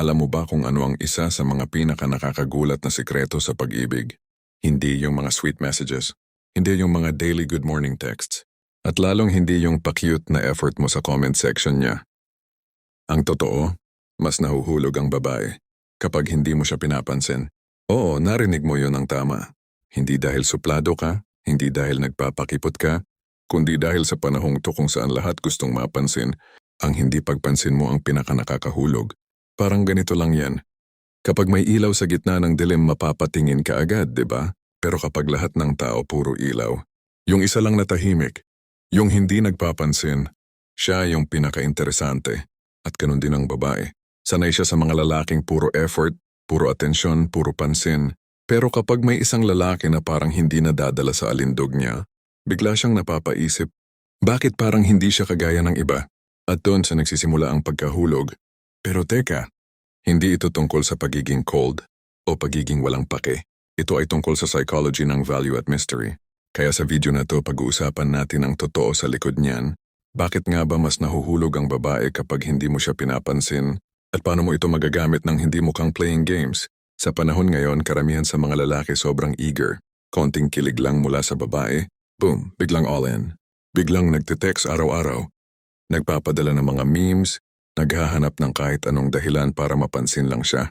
Alam mo ba kung ano ang isa sa mga pinaka nakakagulat na sikreto sa pag-ibig? Hindi yung mga sweet messages. Hindi yung mga daily good morning texts. At lalong hindi yung pa-cute na effort mo sa comment section niya. Ang totoo, mas nahuhulog ang babae kapag hindi mo siya pinapansin. Oo, narinig mo yon ang tama. Hindi dahil suplado ka, hindi dahil nagpapakipot ka, kundi dahil sa panahong to kung saan lahat gustong mapansin, ang hindi pagpansin mo ang pinaka nakakahulog. Parang ganito lang yan. Kapag may ilaw sa gitna ng dilim, mapapatingin ka agad, di ba? Pero kapag lahat ng tao puro ilaw, yung isa lang natahimik, yung hindi nagpapansin, siya yung pinaka-interesante. At ganun din ang babae. Sanay siya sa mga lalaking puro effort, puro atensyon, puro pansin. Pero kapag may isang lalaki na parang hindi nadadala sa alindog niya, bigla siyang napapaisip, bakit parang hindi siya kagaya ng iba? At doon sa nagsisimula ang pagkahulog. Pero teka, hindi ito tungkol sa pagiging cold o pagiging walang pake. Ito ay tungkol sa psychology ng value at mystery. Kaya sa video na to pag-uusapan natin ang totoo sa likod niyan. Bakit nga ba mas nahuhulog ang babae kapag hindi mo siya pinapansin? At paano mo ito magagamit ng hindi mo kang playing games? Sa panahon ngayon, karamihan sa mga lalaki sobrang eager. Konting kilig lang mula sa babae, boom, biglang all in. Biglang nagtitext araw-araw. Nagpapadala ng mga memes, naghahanap ng kahit anong dahilan para mapansin lang siya.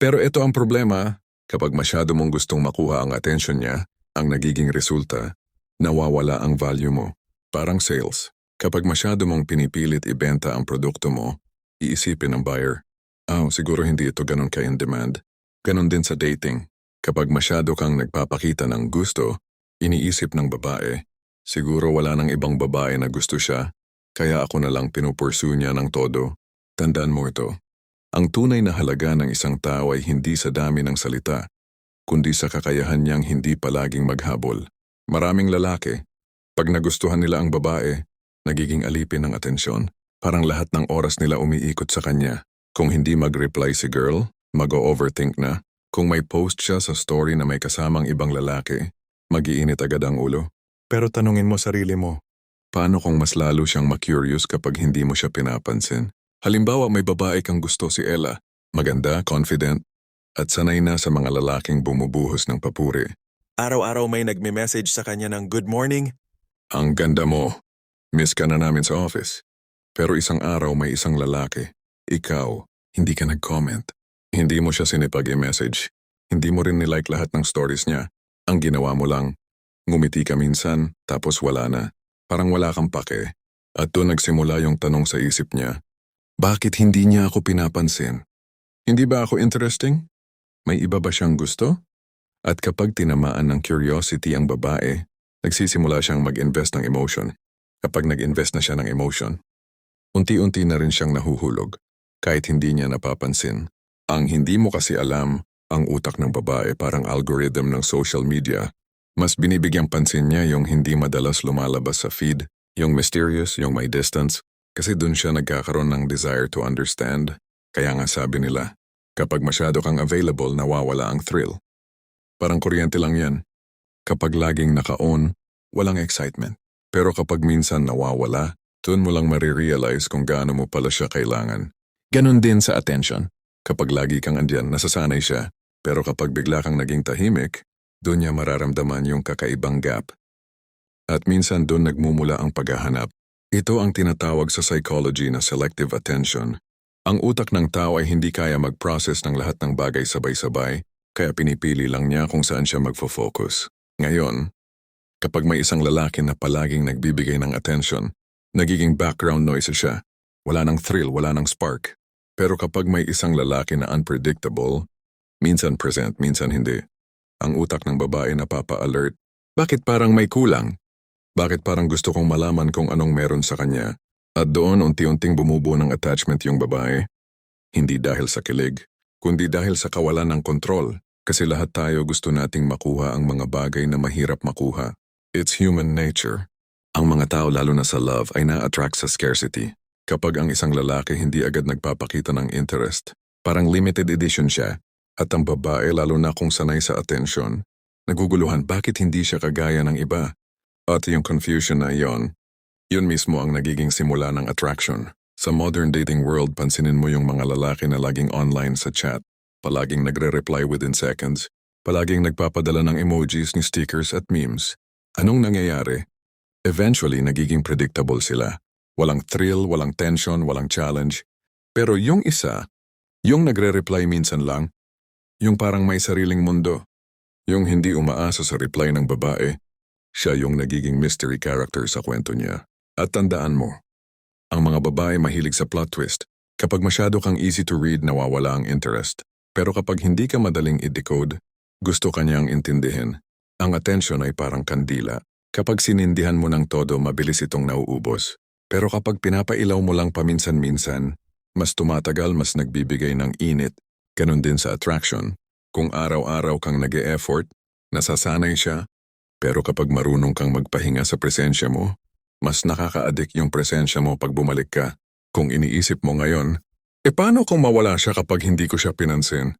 Pero ito ang problema, kapag masyado mong gustong makuha ang atensyon niya, ang nagiging resulta, nawawala ang value mo. Parang sales. Kapag masyado mong pinipilit ibenta ang produkto mo, iisipin ng buyer, oh, siguro hindi ito ganun ka in demand. Ganon din sa dating. Kapag masyado kang nagpapakita ng gusto, iniisip ng babae, siguro wala nang ibang babae na gusto siya, kaya ako na lang pinupursu niya ng todo. Tandaan mo ito. Ang tunay na halaga ng isang tao ay hindi sa dami ng salita, kundi sa kakayahan niyang hindi palaging maghabol. Maraming lalaki, pag nagustuhan nila ang babae, nagiging alipin ng atensyon. Parang lahat ng oras nila umiikot sa kanya. Kung hindi mag-reply si girl, mag-overthink na. Kung may post siya sa story na may kasamang ibang lalaki, magiinit agad ang ulo. Pero tanungin mo sarili mo, paano kung mas lalo siyang ma-curious kapag hindi mo siya pinapansin? Halimbawa may babae kang gusto si Ella, maganda, confident, at sanay na sa mga lalaking bumubuhos ng papuri. Araw-araw may nagme-message sa kanya ng good morning. Ang ganda mo. Miss ka na namin sa office. Pero isang araw may isang lalaki. Ikaw, hindi ka nag-comment. Hindi mo siya sinipag i-message. Hindi mo rin nilike lahat ng stories niya. Ang ginawa mo lang, ngumiti ka minsan, tapos wala na. Parang wala kang pake. At doon nagsimula yung tanong sa isip niya, bakit hindi niya ako pinapansin? Hindi ba ako interesting? May iba ba siyang gusto? At kapag tinamaan ng curiosity ang babae, nagsisimula siyang mag-invest ng emotion. Kapag nag-invest na siya ng emotion, unti-unti na rin siyang nahuhulog, kahit hindi niya napapansin. Ang hindi mo kasi alam, ang utak ng babae parang algorithm ng social media. Mas binibigyang pansin niya yung hindi madalas lumalabas sa feed, yung mysterious, yung may distance, kasi dun siya nagkakaroon ng desire to understand. Kaya nga sabi nila, kapag masyado kang available, nawawala ang thrill. Parang kuryente lang yan. Kapag laging naka-on, walang excitement. Pero kapag minsan nawawala, dun mo lang marirealize kung gaano mo pala siya kailangan. Ganon din sa attention. Kapag lagi kang andyan, nasasanay siya. Pero kapag bigla kang naging tahimik, dun niya mararamdaman yung kakaibang gap. At minsan dun nagmumula ang paghahanap. Ito ang tinatawag sa psychology na selective attention. Ang utak ng tao ay hindi kaya mag-process ng lahat ng bagay sabay-sabay, kaya pinipili lang niya kung saan siya magfo-focus. Ngayon, kapag may isang lalaki na palaging nagbibigay ng attention, nagiging background noise siya. Wala nang thrill, wala nang spark. Pero kapag may isang lalaki na unpredictable, minsan present, minsan hindi, ang utak ng babae napapa-alert. Bakit parang may kulang? Bakit parang gusto kong malaman kung anong meron sa kanya? At doon unti-unting bumubuo ng attachment yung babae. Hindi dahil sa kilig, kundi dahil sa kawalan ng kontrol. Kasi lahat tayo gusto nating makuha ang mga bagay na mahirap makuha. It's human nature. Ang mga tao lalo na sa love ay na-attract sa scarcity. Kapag ang isang lalaki hindi agad nagpapakita ng interest, parang limited edition siya, at ang babae lalo na kung sanay sa attention, naguguluhan bakit hindi siya kagaya ng iba. At yung confusion na yon, yun mismo ang nagiging simula ng attraction. Sa modern dating world, pansinin mo yung mga lalaki na laging online sa chat, palaging nagre-reply within seconds, palaging nagpapadala ng emojis ni stickers at memes. Anong nangyayari? Eventually, nagiging predictable sila. Walang thrill, walang tension, walang challenge. Pero yung isa, yung nagre-reply minsan lang, yung parang may sariling mundo, yung hindi umaasa sa reply ng babae, siya yung nagiging mystery character sa kwento niya. At tandaan mo, ang mga babae mahilig sa plot twist. Kapag masyado kang easy to read, nawawala ang interest. Pero kapag hindi ka madaling i-decode, gusto ka niyang intindihin. Ang attention ay parang kandila. Kapag sinindihan mo ng todo, mabilis itong nauubos. Pero kapag pinapailaw mo lang paminsan-minsan, mas tumatagal, mas nagbibigay ng init. Ganon din sa attraction. Kung araw-araw kang nag effort nasasanay siya. Pero kapag marunong kang magpahinga sa presensya mo, mas nakaka-addict yung presensya mo pag bumalik ka. Kung iniisip mo ngayon, e paano kung mawala siya kapag hindi ko siya pinansin?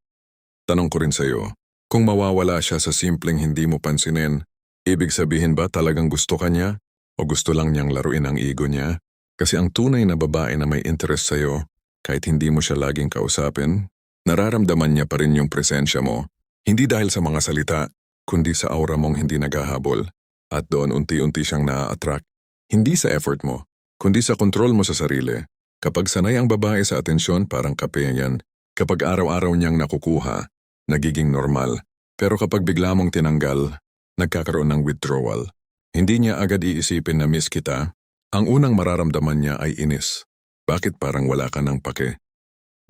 Tanong ko rin sa'yo, kung mawawala siya sa simpleng hindi mo pansinin, ibig sabihin ba talagang gusto ka niya? O gusto lang niyang laruin ang ego niya? Kasi ang tunay na babae na may interest sa'yo, kahit hindi mo siya laging kausapin, nararamdaman niya pa rin yung presensya mo. Hindi dahil sa mga salita, kundi sa aura mong hindi naghahabol. At doon unti-unti siyang naa-attract. Hindi sa effort mo, kundi sa kontrol mo sa sarili. Kapag sanay ang babae sa atensyon, parang kape yan. Kapag araw-araw niyang nakukuha, nagiging normal. Pero kapag bigla mong tinanggal, nagkakaroon ng withdrawal. Hindi niya agad iisipin na miss kita. Ang unang mararamdaman niya ay inis. Bakit parang wala ka ng pake?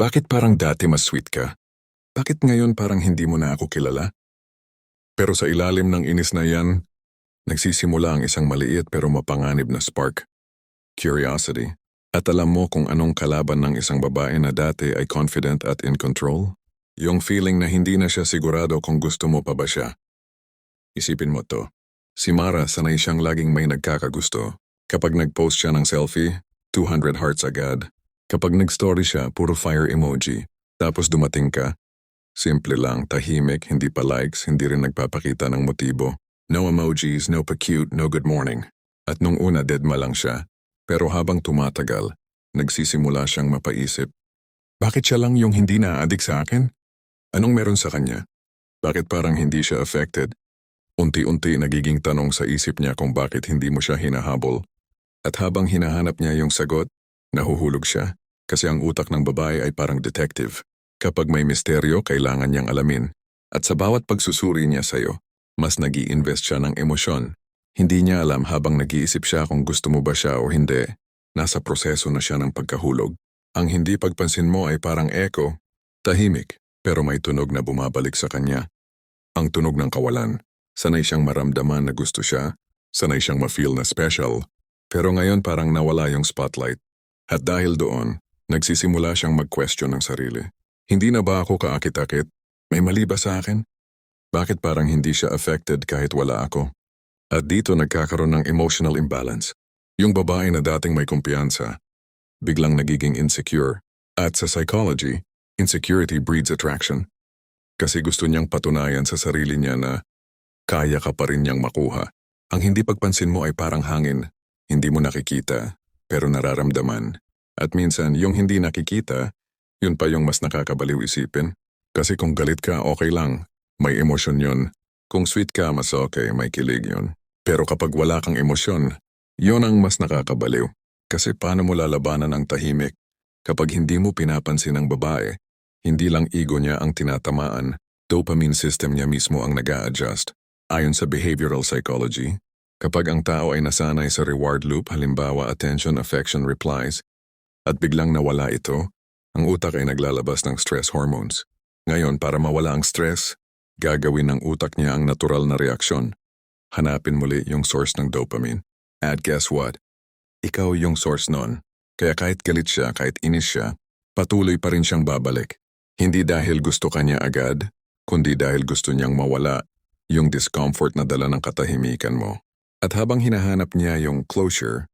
Bakit parang dati mas sweet ka? Bakit ngayon parang hindi mo na ako kilala? Pero sa ilalim ng inis na yan, nagsisimula ang isang maliit pero mapanganib na spark. Curiosity. At alam mo kung anong kalaban ng isang babae na dati ay confident at in control? Yung feeling na hindi na siya sigurado kung gusto mo pa ba siya. Isipin mo to. Si Mara sanay siyang laging may nagkakagusto. Kapag nag-post siya ng selfie, 200 hearts agad. Kapag nag-story siya, puro fire emoji. Tapos dumating ka, simple lang, tahimik, hindi pa likes, hindi rin nagpapakita ng motibo. No emojis, no pa-cute, no good morning. At nung una deadma lang siya. Pero habang tumatagal, nagsisimula siyang mapaisip. Bakit siya lang yung hindi na-addict sa akin? Anong meron sa kanya? Bakit parang hindi siya affected? Unti-unti nagiging tanong sa isip niya kung bakit hindi mo siya hinahabol. At habang hinahanap niya yung sagot, nahuhulog siya. Kasi ang utak ng babae ay parang detective. Kapag may misteryo, kailangan niyang alamin. At sa bawat pagsusuri niya sa'yo, mas nag invest siya ng emosyon. Hindi niya alam habang nag-iisip siya kung gusto mo ba siya o hindi. Nasa proseso na siya ng pagkahulog. Ang hindi pagpansin mo ay parang echo, tahimik, pero may tunog na bumabalik sa kanya. Ang tunog ng kawalan. Sanay siyang maramdaman na gusto siya, sanay siyang ma-feel na special, pero ngayon parang nawala yung spotlight. At dahil doon, nagsisimula siyang mag-question ng sarili. Hindi na ba ako kaakit-akit? May mali ba sa akin? Bakit parang hindi siya affected kahit wala ako? At dito nagkakaroon ng emotional imbalance. Yung babae na dating may kumpiyansa, biglang nagiging insecure. At sa psychology, insecurity breeds attraction. Kasi gusto niyang patunayan sa sarili niya na kaya ka pa rin niyang makuha. Ang hindi pagpansin mo ay parang hangin. Hindi mo nakikita, pero nararamdaman. At minsan, yung hindi nakikita, yun pa yung mas nakakabaliw isipin. Kasi kung galit ka, okay lang. May emosyon yun. Kung sweet ka, mas okay, may kilig yun. Pero kapag wala kang emosyon, yun ang mas nakakabaliw. Kasi paano mo lalabanan ang tahimik? Kapag hindi mo pinapansin ang babae, hindi lang ego niya ang tinatamaan, dopamine system niya mismo ang nag adjust Ayon sa behavioral psychology, kapag ang tao ay nasanay sa reward loop halimbawa attention, affection, replies, at biglang nawala ito, ang utak ay naglalabas ng stress hormones. Ngayon, para mawala ang stress, gagawin ng utak niya ang natural na reaksyon. Hanapin muli yung source ng dopamine. At guess what? Ikaw yung source nun. Kaya kahit galit siya, kahit inis siya, patuloy pa rin siyang babalik. Hindi dahil gusto kanya agad, kundi dahil gusto niyang mawala yung discomfort na dala ng katahimikan mo. At habang hinahanap niya yung closure,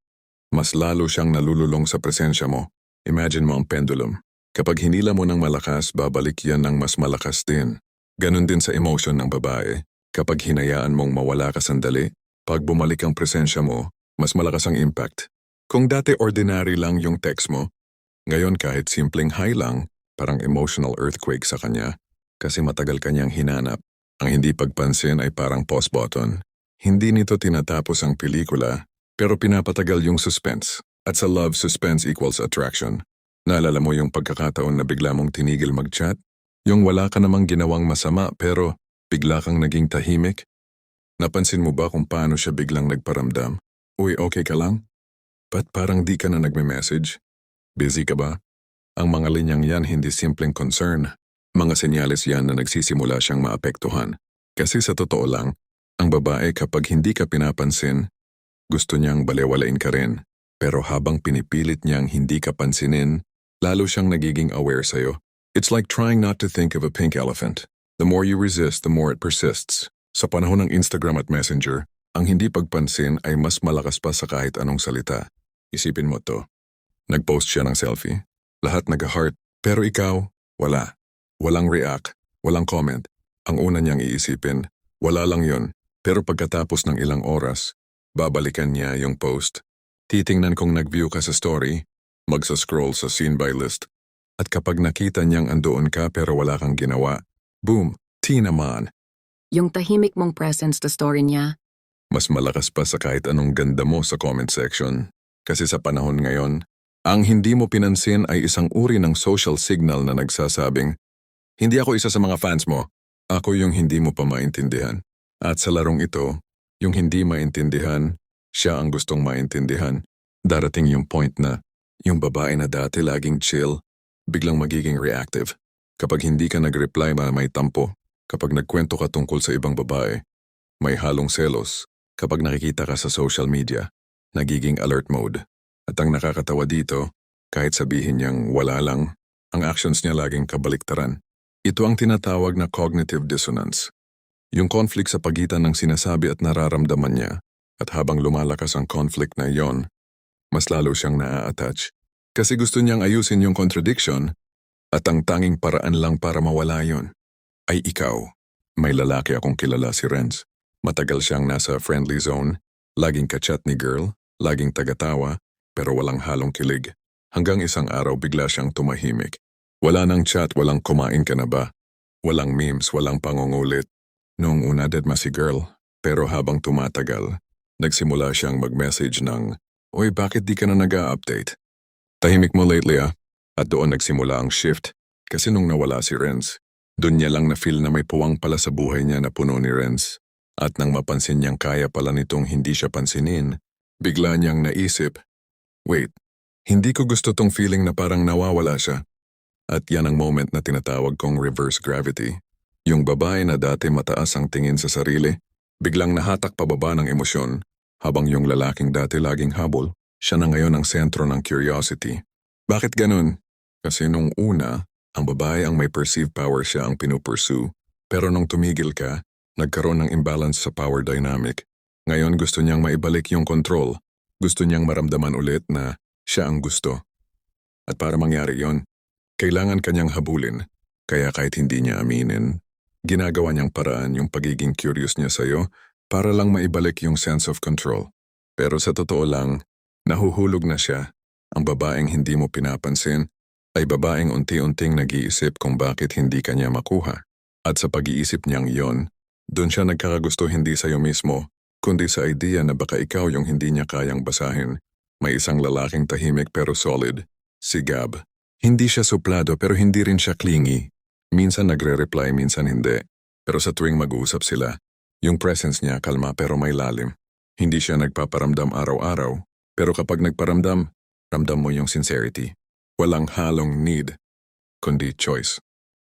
mas lalo siyang nalululong sa presensya mo. Imagine mo ang pendulum. Kapag hinila mo ng malakas, babalik yan ng mas malakas din. Ganon din sa emotion ng babae. Kapag hinayaan mong mawala ka sandali, pag bumalik ang presensya mo, mas malakas ang impact. Kung dati ordinary lang yung text mo, Ngayon kahit simpleng high lang, parang emotional earthquake sa kanya kasi matagal kanyang hinanap. Ang hindi pagpansin ay parang pause button. Hindi nito tinatapos ang pelikula, pero pinapatagal yung suspense. At sa love, suspense equals attraction. Naalala mo yung pagkakataon na bigla mong tinigil mag-chat? Yung wala ka namang ginawang masama pero bigla kang naging tahimik? Napansin mo ba kung paano siya biglang nagparamdam? Uy, okay ka lang? Ba't parang di ka na nagme-message? Busy ka ba? Ang mga linyang yan hindi simpleng concern. Mga senyales yan na nagsisimula siyang maapektuhan. Kasi sa totoo lang, ang babae kapag hindi ka pinapansin, gusto niyang balewalain ka rin. Pero habang pinipilit niyang hindi ka pansinin, lalo siyang nagiging aware sa'yo. It's like trying not to think of a pink elephant. The more you resist, the more it persists. Sa panahon ng Instagram at Messenger, ang hindi pagpansin ay mas malakas pa sa kahit anong salita. Isipin mo to. Nag-post siya ng selfie. Lahat nag-heart. Pero ikaw, wala. Walang react. Walang comment. Ang una niyang iisipin, wala lang yon. Pero pagkatapos ng ilang oras, babalikan niya yung post. Titingnan kung nag-view ka sa story, magsa-scroll sa scene by list. At kapag nakita niyang andoon ka pero wala kang ginawa, boom, T naman. Yung tahimik mong presence sa story niya, Mas malakas pa sa kahit anong ganda mo sa comment section. Kasi sa panahon ngayon, ang hindi mo pinansin ay isang uri ng social signal na nagsasabing, Hindi ako isa sa mga fans mo. Ako yung hindi mo pa maintindihan. At sa larong ito, yung hindi maintindihan, siya ang gustong maintindihan. Darating yung point na, yung babae na dati laging chill, biglang magiging reactive. Kapag hindi ka nag-reply na may tampo, kapag nagkwento ka tungkol sa ibang babae, may halong selos, kapag nakikita ka sa social media, nagiging alert mode. At ang nakakatawa dito, kahit sabihin niyang wala lang, ang actions niya laging kabaliktaran. Ito ang tinatawag na cognitive dissonance. Yung conflict sa pagitan ng sinasabi at nararamdaman niya, at habang lumalakas ang conflict na iyon, mas lalo siyang naa-attach. Kasi gusto niyang ayusin yung contradiction, at ang tanging paraan lang para mawala yon ay ikaw. May lalaki akong kilala si Renz. Matagal siyang nasa friendly zone, laging kachat ni girl, laging tagatawa, pero walang halong kilig. Hanggang isang araw bigla siyang tumahimik. Wala nang chat, walang kumain ka na ba? Walang memes, walang pangungulit. Noong una deadma si girl, pero habang tumatagal, nagsimula siyang mag-message ng, Uy, bakit di ka na nag-a-update? Tahimik mo lately ah. At doon nagsimula ang shift, kasi nung nawala si Renz, doon niya lang na-feel na may puwang pala sa buhay niya na puno ni Renz. At nang mapansin niyang kaya pala nitong hindi siya pansinin, bigla niyang naisip, Wait, hindi ko gusto tong feeling na parang nawawala siya. At yan ang moment na tinatawag kong reverse gravity. Yung babae na dati mataas ang tingin sa sarili, biglang nahatak pababa ng emosyon, habang yung lalaking dati laging habol, siya na ngayon ang sentro ng curiosity. Bakit ganun? Kasi nung una, ang babae ang may perceived power siya ang pinupursue, pero nung tumigil ka, nagkaroon ng imbalance sa power dynamic. Ngayon gusto niyang maibalik yung control. Gusto niyang maramdaman ulit na siya ang gusto. At para mangyari yon, kailangan kanyang habulin. Kaya kahit hindi niya aminin, ginagawa niyang paraan yung pagiging curious niya sa'yo para lang maibalik yung sense of control. Pero sa totoo lang, nahuhulog na siya. Ang babaeng hindi mo pinapansin ay babaeng unti-unting nag-iisip kung bakit hindi kanya makuha. At sa pag-iisip niyang yon, doon siya nagkakagusto hindi sa'yo mismo, kundi sa idea na baka ikaw yung hindi niya kayang basahin. May isang lalaking tahimik pero solid, si Gab. Hindi siya suplado pero hindi rin siya clingy. Minsan nagre-reply, minsan hindi. Pero sa tuwing mag-uusap sila, yung presence niya kalma pero may lalim. Hindi siya nagpaparamdam araw-araw, pero kapag nagparamdam, ramdam mo yung sincerity. Walang halong need, kundi choice.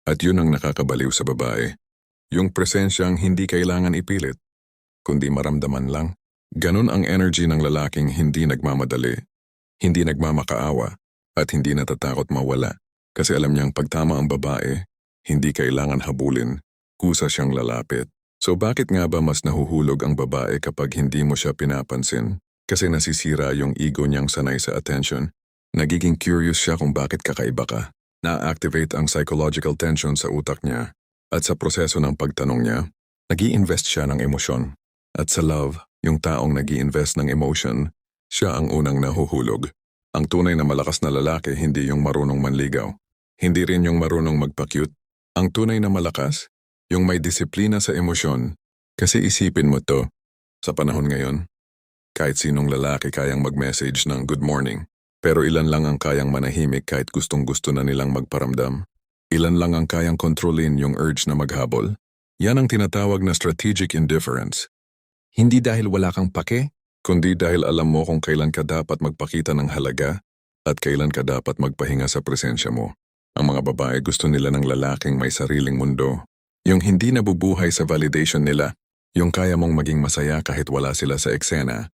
At yun ang nakakabaliw sa babae. Yung presensyang hindi kailangan ipilit, kundi maramdaman lang. Ganon ang energy ng lalaking hindi nagmamadali, hindi nagmamakaawa, at hindi natatakot mawala. Kasi alam niyang pagtama ang babae, hindi kailangan habulin, kusa siyang lalapit. So bakit nga ba mas nahuhulog ang babae kapag hindi mo siya pinapansin? Kasi nasisira yung ego niyang sanay sa attention. Nagiging curious siya kung bakit kakaiba ka. Na-activate ang psychological tension sa utak niya. At sa proseso ng pagtanong niya, nag invest siya ng emosyon. At sa love, yung taong nag invest ng emotion, siya ang unang nahuhulog. Ang tunay na malakas na lalaki hindi yung marunong manligaw. Hindi rin yung marunong magpa-cute. Ang tunay na malakas, yung may disiplina sa emosyon. Kasi isipin mo to, sa panahon ngayon, kahit sinong lalaki kayang mag-message ng good morning. Pero ilan lang ang kayang manahimik kahit gustong gusto na nilang magparamdam. Ilan lang ang kayang kontrolin yung urge na maghabol. Yan ang tinatawag na strategic indifference. Hindi dahil wala kang pake, kundi dahil alam mo kung kailan ka dapat magpakita ng halaga at kailan ka dapat magpahinga sa presensya mo. Ang mga babae gusto nila ng lalaking may sariling mundo. Yung hindi nabubuhay sa validation nila. Yung kaya mong maging masaya kahit wala sila sa eksena.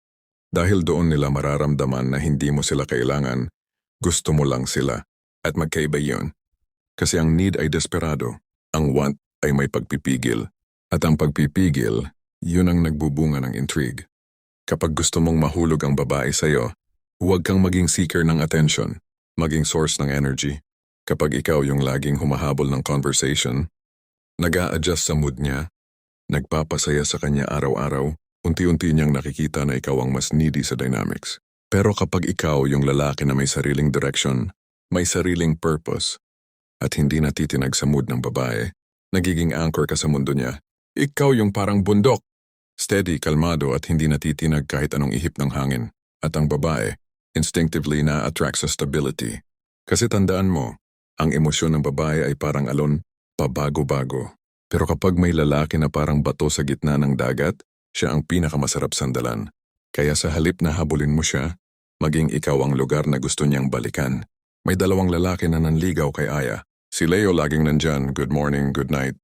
Dahil doon nila mararamdaman na hindi mo sila kailangan, gusto mo lang sila. At magkaiba yun. Kasi ang need ay desperado, ang want ay may pagpipigil. At ang pagpipigil, yun ang nagbubunga ng intrigue. Kapag gusto mong mahulog ang babae sa'yo, huwag kang maging seeker ng attention, maging source ng energy. Kapag ikaw yung laging humahabol ng conversation, nag adjust sa mood niya, nagpapasaya sa kanya araw-araw, unti-unti niyang nakikita na ikaw ang mas needy sa dynamics. Pero kapag ikaw yung lalaki na may sariling direction, may sariling purpose, at hindi natitinag sa mood ng babae, nagiging anchor ka sa mundo niya. Ikaw yung parang bundok. Steady, kalmado at hindi natitinag kahit anong ihip ng hangin. At ang babae, instinctively na-attract sa stability. Kasi tandaan mo, ang emosyon ng babae ay parang alon, pabago-bago. Pero kapag may lalaki na parang bato sa gitna ng dagat, siya ang pinakamasarap sandalan. Kaya sa halip na habulin mo siya, maging ikaw ang lugar na gusto niyang balikan. May dalawang lalaki na nanligaw kay Aya. Si Leo laging nandyan, good morning, good night.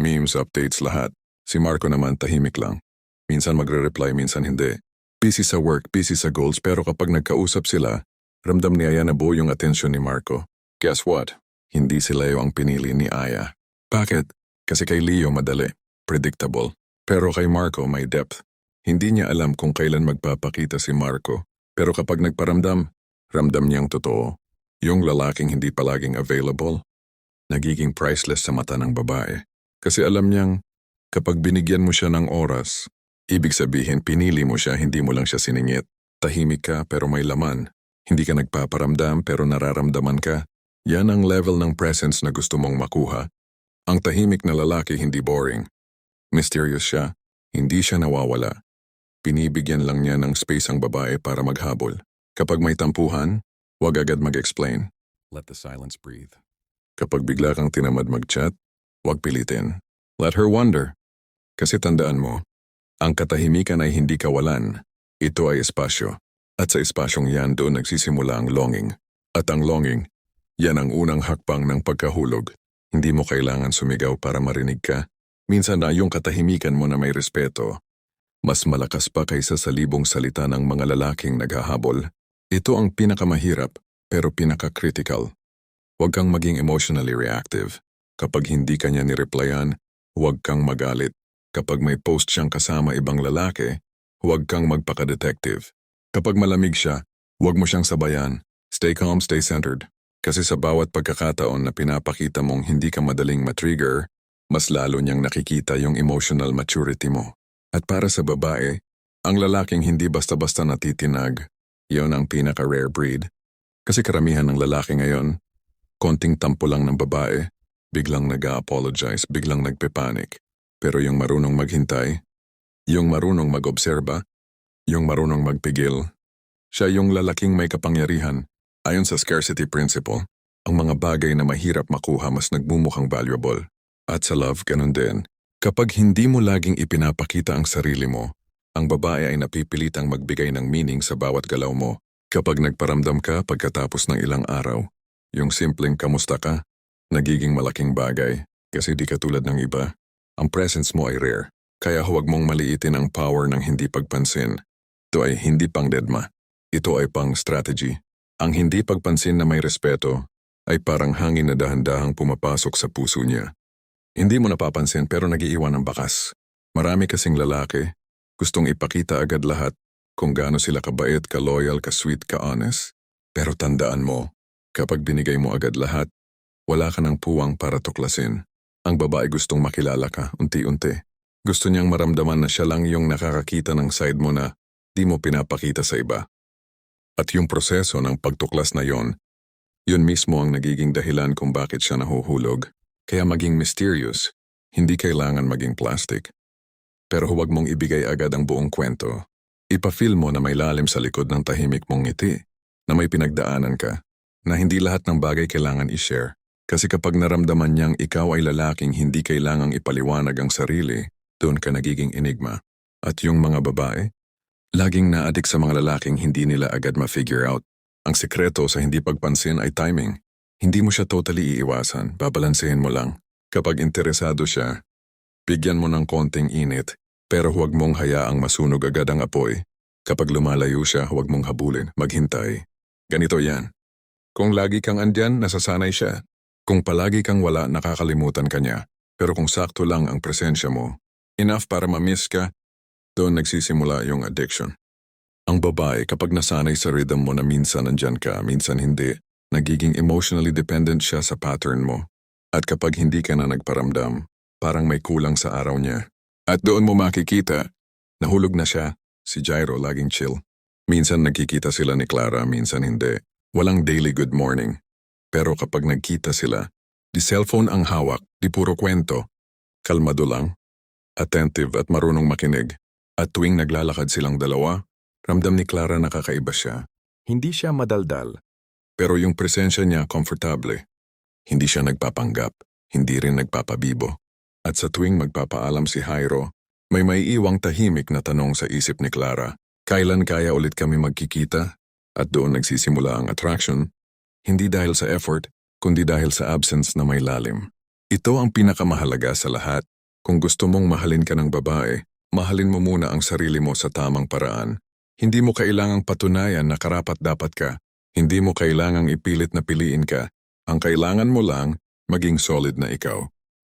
Memes, updates, lahat. Si Marco naman tahimik lang. Minsan magre-reply, minsan hindi. Busy sa work, busy sa goals, pero kapag nagkausap sila, ramdam ni Aya na buo yung atensyon ni Marco. Guess what? Hindi si Leo ang pinili ni Aya. Bakit? Kasi kay Leo madali, predictable. Pero kay Marco may depth. Hindi niya alam kung kailan magpapakita si Marco. Pero kapag nagparamdam, ramdam niyang totoo. Yung lalaking hindi palaging available, nagiging priceless sa mata ng babae. Kasi alam niyang, kapag binigyan mo siya ng oras, ibig sabihin pinili mo siya, hindi mo lang siya siningit. Tahimik ka pero may laman. Hindi ka nagpaparamdam pero nararamdaman ka. Yan ang level ng presence na gusto mong makuha. Ang tahimik na lalaki hindi boring. Mysterious siya, hindi siya nawawala. Binibigyan lang niya ng space ang babae para maghabol. Kapag may tampuhan, huwag agad mag-explain. Let the silence breathe. Kapag bigla kang tinamad mag-chat, huwag pilitin. Let her wonder. Kasi tandaan mo, ang katahimikan ay hindi kawalan. Ito ay espasyo. At sa espasyong yan doon nagsisimula ang longing. At ang longing, yan ang unang hakbang ng pagkahulog. Hindi mo kailangan sumigaw para marinig ka. Minsan na yung katahimikan mo na may respeto, mas malakas pa kaysa sa libong salita ng mga lalaking naghahabol. Ito ang pinakamahirap pero pinaka-critical. Huwag kang maging emotionally reactive. Kapag hindi kanya nireplyan, huwag kang magalit. Kapag may post siyang kasama ibang lalaki, huwag kang magpaka-detective. Kapag malamig siya, huwag mo siyang sabayan. Stay calm, stay centered. Kasi sa bawat pagkakataon na pinapakita mong hindi ka madaling matrigger, mas lalo niyang nakikita yung emotional maturity mo. At para sa babae, ang lalaking hindi basta-basta natitinag, yon ang pinaka-rare breed. Kasi karamihan ng lalaki ngayon, konting tampo lang ng babae, biglang nag-apologize, biglang nagpe-panic. Pero yung marunong maghintay, yung marunong mag-obserba, yung marunong magpigil, siya yung lalaking may kapangyarihan. Ayon sa scarcity principle, ang mga bagay na mahirap makuha mas nagmumukhang valuable. At sa love, ganun din. Kapag hindi mo laging ipinapakita ang sarili mo, ang babae ay napipilitang magbigay ng meaning sa bawat galaw mo. Kapag nagparamdam ka pagkatapos ng ilang araw, yung simpleng kamusta ka, nagiging malaking bagay kasi di ka tulad ng iba. Ang presence mo ay rare, kaya huwag mong maliitin ang power ng hindi pagpansin. Ito ay hindi pang dedma. Ito ay pang strategy. Ang hindi pagpansin na may respeto ay parang hangin na dahan-dahang pumapasok sa puso niya. Hindi mo napapansin pero nagiiwan ng bakas. Marami kasing lalaki, gustong ipakita agad lahat kung gaano sila kabait, ka-loyal, ka-sweet, ka-honest. Pero tandaan mo, kapag binigay mo agad lahat, wala ka ng puwang para tuklasin. Ang babae gustong makilala ka unti-unti. Gusto niyang maramdaman na siya lang yung nakakakita ng side mo na di mo pinapakita sa iba. At yung proseso ng pagtuklas na yon, yun mismo ang nagiging dahilan kung bakit siya nahuhulog. Kaya maging mysterious, hindi kailangan maging plastic. Pero huwag mong ibigay agad ang buong kwento. Ipa-feel mo na may lalim sa likod ng tahimik mong ngiti, na may pinagdaanan ka, na hindi lahat ng bagay kailangan i-share. Kasi kapag naramdaman niyang ikaw ay lalaking hindi kailangang ipaliwanag ang sarili, doon ka nagiging enigma. At yung mga babae, laging naadik sa mga lalaking hindi nila agad ma-figure out. Ang sekreto sa hindi pagpansin ay timing. Hindi mo siya totally iiwasan, babalansehin mo lang. Kapag interesado siya, bigyan mo ng konting init, pero huwag mong hayaang masunog agad ang apoy. Kapag lumalayo siya, huwag mong habulin, maghintay. Ganito yan. Kung lagi kang andyan, nasasanay siya. Kung palagi kang wala, nakakalimutan ka niya. Pero kung sakto lang ang presensya mo, enough para ma-miss ka, doon nagsisimula yung addiction. Ang babae, kapag nasanay sa rhythm mo na minsan nandyan ka, minsan hindi, nagiging emotionally dependent siya sa pattern mo. At kapag hindi ka na nagparamdam, parang may kulang sa araw niya. At doon mo makikita, nahulog na siya, si Jairo laging chill. Minsan nagkikita sila ni Clara, minsan hindi. Walang daily good morning. Pero kapag nagkita sila, di cellphone ang hawak, di puro kwento. Kalmado lang, attentive at marunong makinig. At tuwing naglalakad silang dalawa, ramdam ni Clara na kakaiba siya. Hindi siya madaldal. Pero yung presensya niya komfortable. Hindi siya nagpapanggap, hindi rin nagpapabibo. At sa tuwing magpapaalam si Jairo, may maiiwang tahimik na tanong sa isip ni Clara. Kailan kaya ulit kami magkikita? At doon nagsisimula ang attraction, hindi dahil sa effort, kundi dahil sa absence na may lalim. Ito ang pinakamahalaga sa lahat. Kung gusto mong mahalin ka ng babae, mahalin mo muna ang sarili mo sa tamang paraan. Hindi mo kailangang patunayan na karapat dapat ka. Hindi mo kailangang ipilit na piliin ka. Ang kailangan mo lang, maging solid na ikaw.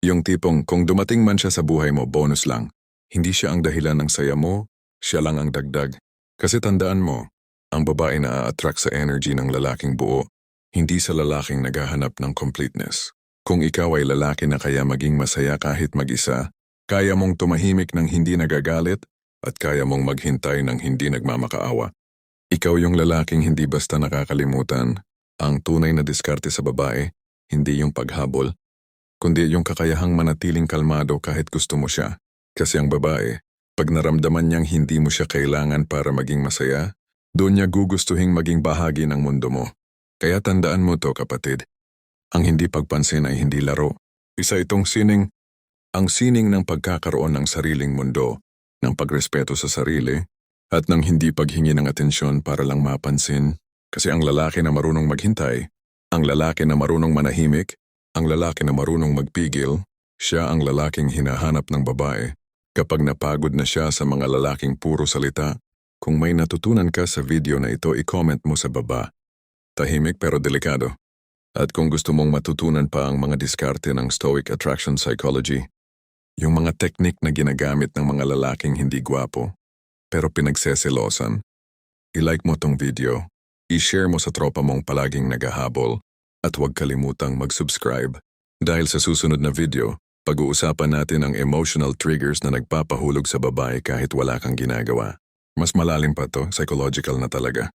Yung tipong kung dumating man siya sa buhay mo, bonus lang. Hindi siya ang dahilan ng saya mo, siya lang ang dagdag. Kasi tandaan mo, ang babae na attract sa energy ng lalaking buo, hindi sa lalaking naghahanap ng completeness. Kung ikaw ay lalaki na kaya maging masaya kahit mag-isa, kaya mong tumahimik ng hindi nagagalit, at kaya mong maghintay ng hindi nagmamakaawa. Ikaw yung lalaking hindi basta nakakalimutan. Ang tunay na diskarte sa babae, hindi yung paghabol, kundi yung kakayahang manatiling kalmado kahit gusto mo siya. Kasi ang babae, pag naramdaman niyang hindi mo siya kailangan para maging masaya, doon niya gugustuhing maging bahagi ng mundo mo. Kaya tandaan mo to kapatid. Ang hindi pagpansin ay hindi laro. Isa itong sining, ang sining ng pagkakaroon ng sariling mundo, ng pagrespeto sa sarili, at ng hindi paghingi ng atensyon para lang mapansin. Kasi ang lalaki na marunong maghintay, ang lalaki na marunong manahimik, ang lalaki na marunong magpigil, siya ang lalaking hinahanap ng babae. Kapag napagod na siya sa mga lalaking puro salita, kung may natutunan ka sa video na ito, i-comment mo sa baba. Tahimik pero delikado. At kung gusto mong matutunan pa ang mga diskarte ng Stoic Attraction Psychology, yung mga teknik na ginagamit ng mga lalaking hindi gwapo, pero pinagseselosan, i-like mo tong video, i-share mo sa tropa mong palaging nagahabol, at huwag kalimutang mag-subscribe. Dahil sa susunod na video, pag-uusapan natin ang emotional triggers na nagpapahulog sa babae kahit wala kang ginagawa. Mas malalim pa to, psychological na talaga.